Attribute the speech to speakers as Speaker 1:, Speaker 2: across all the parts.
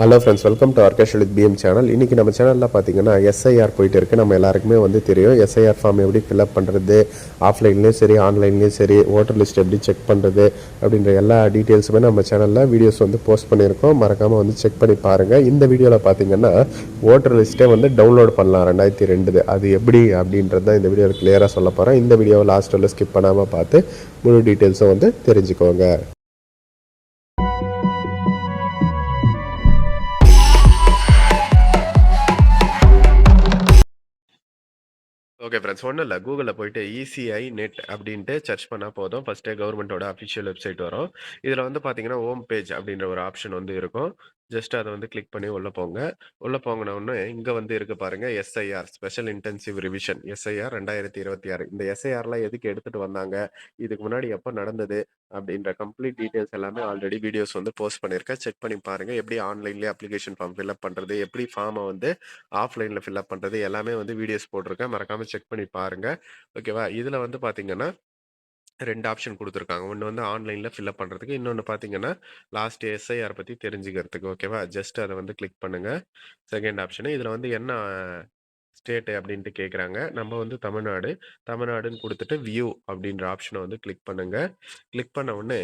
Speaker 1: Hello friends welcome to ஆர்கேஷ் with PM channel இன்றைக்கி நம்ம சேனலில் பார்த்தீங்கன்னா எஸ்ஐஆர் போயிட்டு இருக்குது நம்ம எல்லாருக்குமே வந்து தெரியும். எஸ்ஐஆர் ஃபார்ம் எப்படி ஃபில்அப் பண்ணுறது ஆஃப்லைன்லேயும் சரி ஆன்லைன்லேயும் சரி ஓட்டர் லிஸ்ட் எப்படி செக் பண்ணுறது அப்படின்ற எல்லா டீட்டெயில்ஸுமே நம்ம சேனலில் வீடியோஸ் வந்து போஸ்ட் பண்ணியிருக்கோம். மறக்காமல் வந்து செக் பண்ணி பாருங்கள் இந்த வீடியோவில் பார்த்தீங்கன்னா ஓட்டர் லிஸ்ட்டே வந்து டவுன்லோட் பண்ணலாம் ரெண்டாயிரத்தி ரெண்டு அது எப்படி அப்படின்றது தான் இந்த வீடியோவில் கிளியராக சொல்ல போகிறேன் இந்த வீடியோவை லாஸ்ட்டில் ஸ்கிப் பண்ணாமல் பார்த்து முழு டீட்டெயில்ஸும் வந்து தெரிஞ்சுக்கோங்க. ஓகே ஃப்ரெண்ட்ஸ் ஒன்றும் இல்லை. கூகுளில் போயிட்டு இசிஐ நெட் அப்படின்ட்டு சர்ச் பண்ணால் போதும். ஃபஸ்ட்டே கவர்மெண்ட்டோட அஃபிஷியல் வெப்சைட் வரும். இதில் வந்து பார்த்தீங்கன்னா ஹோம் பேஜ் அப்படின்ற ஒரு ஆப்ஷன் வந்து இருக்கும். ஜஸ்ட் அதை வந்து கிளிக் பண்ணி உள்ளே போங்க. உள்ளே போங்கன்னு இங்கே வந்து இருக்கு பாருங்க SIR special intensive revision SIR ரெண்டாயிரத்தி இருபத்தி ஆறு. இந்த எஸ்ஐஆர்லாம் எதுக்கு எடுத்துகிட்டு வந்தாங்க? இதுக்கு முன்னாடி எப்போ நடந்தது? அப்படின்ற கம்ப்ளீட் டீட்டெயில்ஸ் எல்லாமே ஆல்ரெடி வீடியோஸ் வந்து போஸ்ட் பண்ணியிருக்கேன். செக் பண்ணி பாருங்க. எப்படி ஆன்லைன்லேயே அப்ளிகேஷன் ஃபார்ம் ஃபில்அப் பண்ணுறது எப்படி ஃபார்மை வந்து ஆஃப்லைனில் ஃபில்அப் பண்ணுறது எல்லாமே வந்து வீடியோஸ் போட்டிருக்கேன். மறக்காமல் செக் பண்ணி பாருங்க. ஓகேவா இதில் வந்து பார்த்தீங்கன்னா ரெண்டு ஆப்ஷன் கொடுத்துருக்காங்க. ஒன்று வந்து ஆன்லைனில் ஃபில்அப் பண்ணுறதுக்கு இன்னொன்று பார்த்தீங்கன்னா லாஸ்ட் எஸ்ஐஆர் பற்றி தெரிஞ்சுக்கிறதுக்கு ஓகேவா ஜஸ்ட் அதை வந்து கிளிக் பண்ணுங்கள் செகண்ட் ஆப்ஷனு இதில் வந்து என்ன ஸ்டேட்டு அப்படின்ட்டு கேட்குறாங்க நம்ம வந்து தமிழ்நாடு தமிழ்நாடுன்னு கொடுத்துட்டு வியூ அப்படின்ற ஆப்ஷனை வந்து கிளிக் பண்ணுங்கள் கிளிக் பண்ண உடனே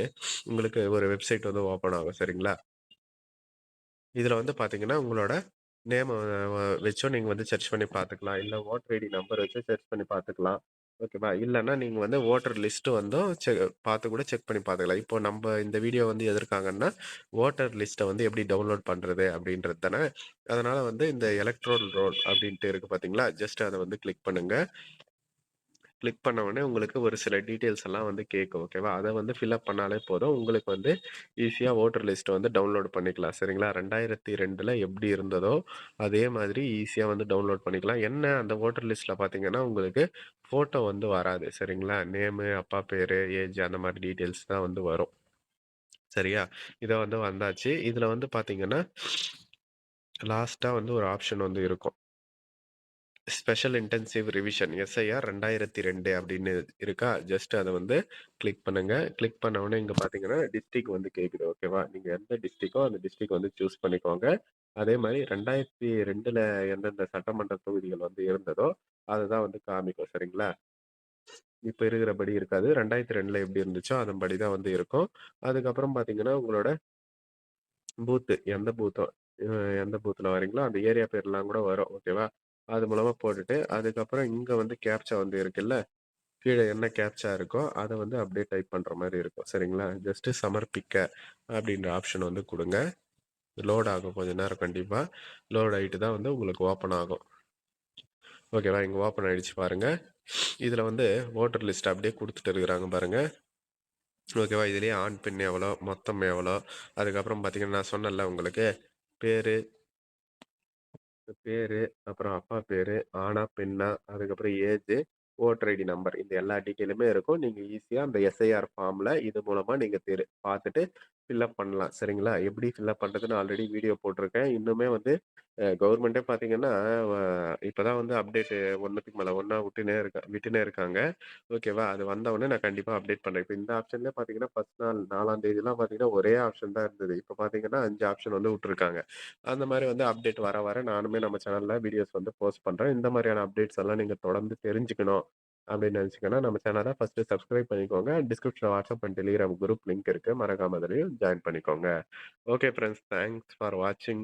Speaker 1: உங்களுக்கு ஒரு வெப்சைட் வந்து ஓப்பன் ஆகும் சரிங்களா? இதில் வந்து பார்த்தீங்கன்னா உங்களோட நேம் வச்சோ நீங்கள் வந்து சர்ச் பண்ணி பார்த்துக்கலாம் இல்லை ஓட்டர் ஐடி நம்பர் வச்சு சர்ச் பண்ணி பார்த்துக்கலாம் ஓகேவா இல்லைன்னா நீங்கள் வந்து ஓட்டர் லிஸ்ட்டு வந்தும் செக் பார்த்து கூட செக் பண்ணி பார்த்துக்கலாம். இப்போ நம்ம இந்த வீடியோ வந்து எதிர்க்காங்கன்னா ஓட்டர் லிஸ்ட்டை வந்து எப்படி டவுன்லோட் பண்ணுறது அப்படின்றது தானே. அதனால் வந்து இந்த எலக்ட்ரோல் ரோல் அப்படின்ட்டு இருக்குது பார்த்தீங்களா? ஜஸ்ட் அதை வந்து கிளிக் பண்ணுங்கள் கிளிக் பண்ண உடனே உங்களுக்கு ஒரு சில டீட்டெயில்ஸ் எல்லாம் வந்து கேட்கும் ஓகேவா அதை வந்து ஃபில்அப் பண்ணாலே போதும். உங்களுக்கு வந்து ஈஸியாக ஓட்டர் லிஸ்ட்டை வந்து டவுன்லோட் பண்ணிக்கலாம். சரிங்களா? ரெண்டாயிரத்தி ரெண்டில் எப்படி இருந்ததோ அதே மாதிரி ஈஸியாக வந்து டவுன்லோட் பண்ணிக்கலாம். என்ன அந்த ஓட்டர் லிஸ்ட்டில் பார்த்தீங்கன்னா உங்களுக்கு ஃபோட்டோ வந்து வராது. சரிங்களா? நேமு அப்பா பேர் ஏஜ் அந்த மாதிரி டீட்டெயில்ஸ் தான் வந்து வரும். சரியா? இதை வந்து வந்தாச்சு. இதில் வந்து பார்த்தீங்கன்னா லாஸ்ட்டாக வந்து ஒரு ஆப்ஷன் வந்து இருக்கும். ஸ்பெஷல் இன்டென்சிவ் ரிவிஷன் எஸ்ஐஆர் ரெண்டாயிரத்தி ரெண்டு அப்படின்னு இருக்கா? ஜஸ்ட் அதை வந்து கிளிக் பண்ணுங்க. கிளிக் பண்ண உடனே இங்கே பார்த்தீங்கன்னா டிஸ்ட்ரிக் வந்து கேக்குது ஓகேவா நீங்கள் எந்த டிஸ்ட்ரிக்கோ அந்த டிஸ்ட்ரிக் வந்து சூஸ் பண்ணிக்கோங்க. அதே மாதிரி ரெண்டாயிரத்தி ரெண்டில் எந்தெந்த சட்டமன்ற தொகுதிகள் வந்து இருந்ததோ அதுதான் வந்து காமிக்கும் சரிங்களா? இப்போ இருக்கிறபடி இருக்காது. ரெண்டாயிரத்தி ரெண்டில் எப்படி இருந்துச்சோ அதன்படி தான் வந்து இருக்கும். அதுக்கப்புறம் பார்த்தீங்கன்னா உங்களோட பூத்து எந்த பூத்தோ எந்த பூத்தில் வரீங்களோ அந்த ஏரியா பேர்லாம் கூட வரும் ஓகேவா அது மூலமாக போட்டுட்டு அதுக்கப்புறம் இங்கே வந்து கேப்சா வந்து இருக்குல்ல கீழே என்ன கேப்சா இருக்கோ அதை வந்து அப்படியே டைப் பண்ணுற மாதிரி இருக்கும். சரிங்களா? ஜஸ்ட்டு சமர்ப்பிக்க அப்படின்ற ஆப்ஷன் வந்து கொடுங்க. லோட் ஆகும் கொஞ்ச நேரம் கண்டிப்பாக லோட் ஆகிட்டு தான் வந்து உங்களுக்கு ஓப்பன் ஆகும். ஓகேவா இங்கே ஓப்பன் ஆகிடுச்சு பாருங்கள் இதில் வந்து ஓட்டர் லிஸ்ட் அப்படியே கொடுத்துட்டு இருக்கிறாங்க பாருங்கள் ஓகேவா இதுலேயே ஆண் பெண் எவ்வளோ மொத்தம் எவ்வளோ? அதுக்கப்புறம் பார்த்தீங்கன்னா நான் சொன்னேன்ல உங்களுக்கு பேர் பேரு, அப்புறம் அப்பா பேரு, ஆனா பெண்ணா, அதுக்கப்புறம் ஏஜு, ஓட்டர் ஐடி நம்பர் இந்த எல்லா டீட்டெயிலுமே இருக்கும். நீங்க ஈஸியா அந்த எஸ்ஐஆர் ஃபார்ம்ல இது மூலமா நீங்க தெரு பார்த்துட்டு ஃபில்அப் பண்ணலாம். சரிங்களா? எப்படி ஃபில்அப் பண்றதுன்னு ஆல்ரெடி வீடியோ போட்டிருக்கேன். இன்னுமே வந்து கவர்மெண்ட்டே பார்த்தீங்கன்னா, இப்போதான் வந்து அப்டேட் ஒன்றுத்துக்கு மேலே ஒன்றா விட்டுனே இருக்கா விட்டுனே இருக்காங்க. ஓகேவா? அது வந்தவுடனே நான் கண்டிப்பாக அப்டேட் பண்ணுறேன் இப்போ இந்த ஆப்ஷன்லேயே பார்த்தீங்கன்னா, ஃபர்ஸ்ட் நாள் நாலாம் தேதிலாம் பார்த்தீங்கன்னா, ஒரே ஆப்ஷன் தான் இருந்தது. இப்போ பார்த்தீங்கன்னா, அஞ்சு ஆப்ஷன் வந்து விட்டுருக்காங்க. அந்த மாதிரி வந்து அப்டேட் வர வர நானுமே நம்ம சேனலில் வீடியோஸ் வந்து போஸ்ட் பண்ணுறேன் இந்த மாதிரியான அப்டேட்ஸ் எல்லாம் நீங்கள் தொடர்ந்து தெரிஞ்சுக்கணும் அப்படின்னு நினச்சிங்கன்னா நம்ம சேனலை ஃபஸ்ட்டு சப்ஸ்கிரைப் பண்ணிக்கோங்க. Description WhatsApp and Telegram group link இருக்குது மறக்காம ஜாயின் பண்ணிக்கோங்க. ஓகே ஃப்ரெண்ட்ஸ் தேங்க்ஸ் ஃபார் வாட்சிங்.